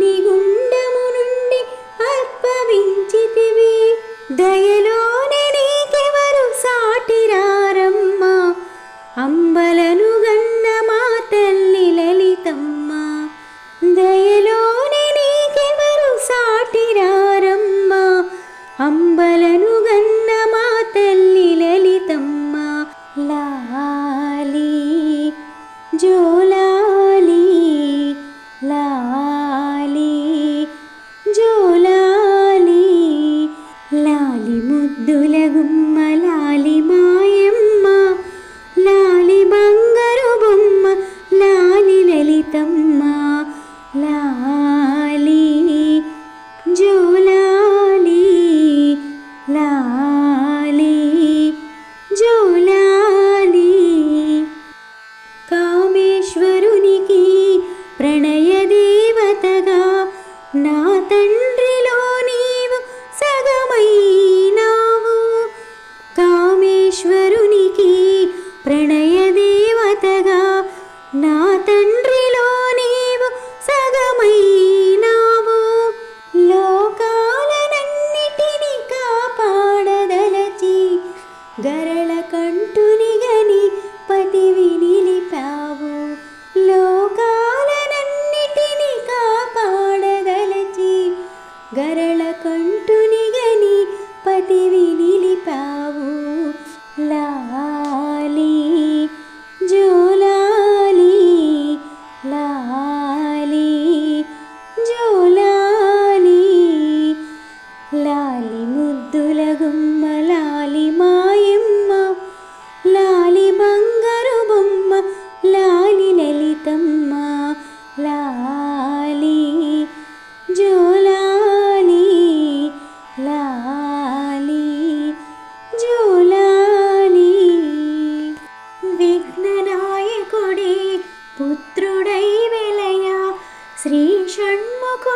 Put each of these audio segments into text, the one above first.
అగ్నిగుండము నుండి అర్పవించితివి. దయలోనే నీకెవరు సాటిరారమ్మా. అంబలను గన్న మా తల్లి లలితమ్మ. దయలోనే నీకెవరు అంబలను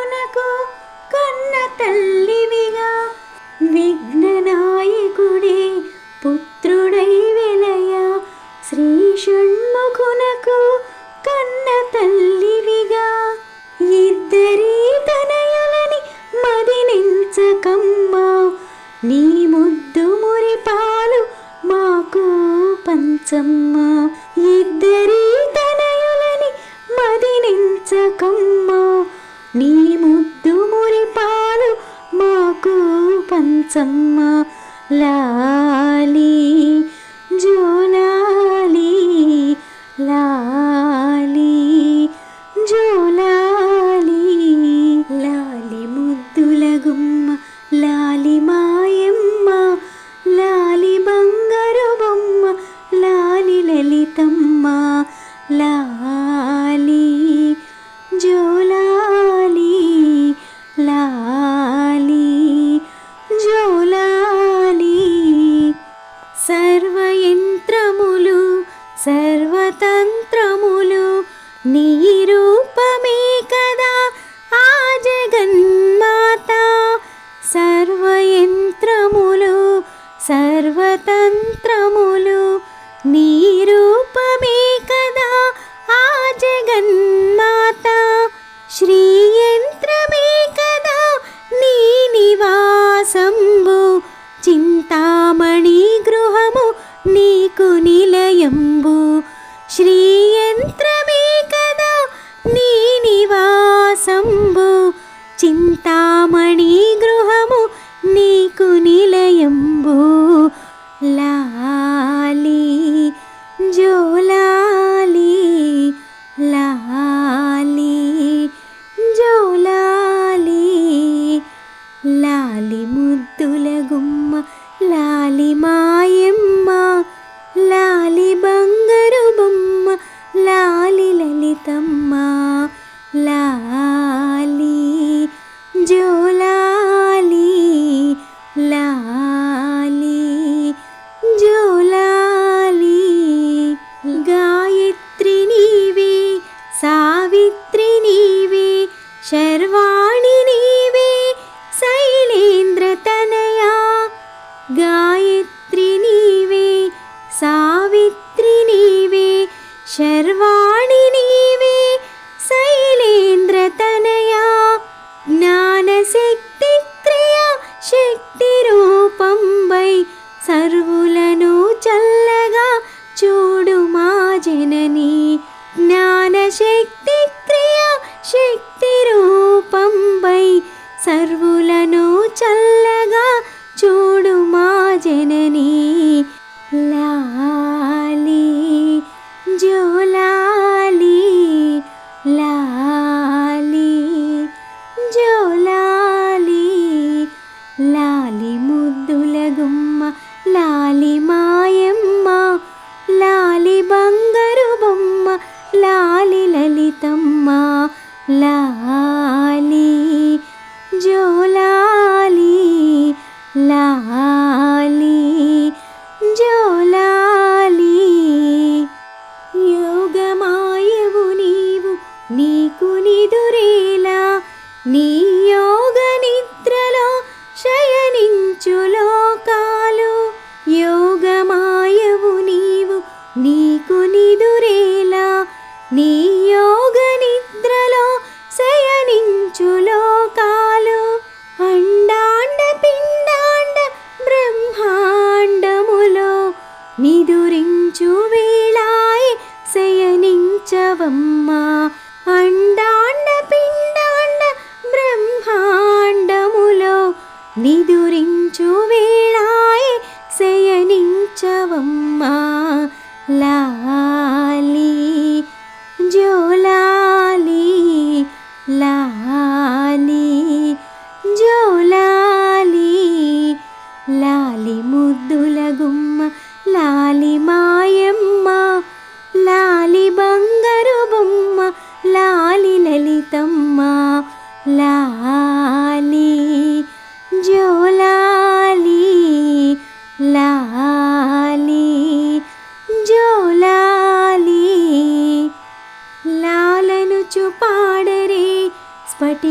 gonna go gonna tell 怎么了里 ನೀರು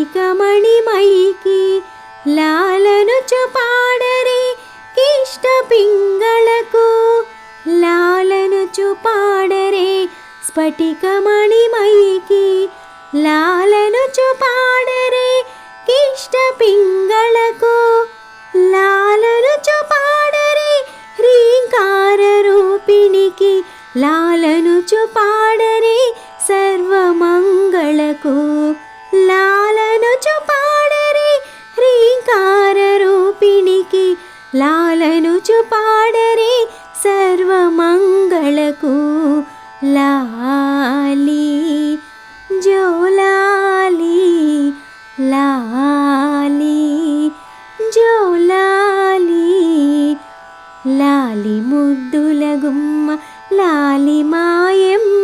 మైకి లాలను చుపాడరే కిష్ట పింగళకు లాలను చుపాడరే స్ఫటికమణిమైకి లాలను చుపాడరే కిష్ట పింగళకు లాలను చుపాడరే హ్రీంకార రూపిణికి లాలను చుపాడరే సర్వమంగళకు లా రుచు పాడరే సర్వమంగళకు లాలి జోలాలి లాలి జోలాలి లాలి ముద్దుల గుమ్మ లాలి మాయమ్మ.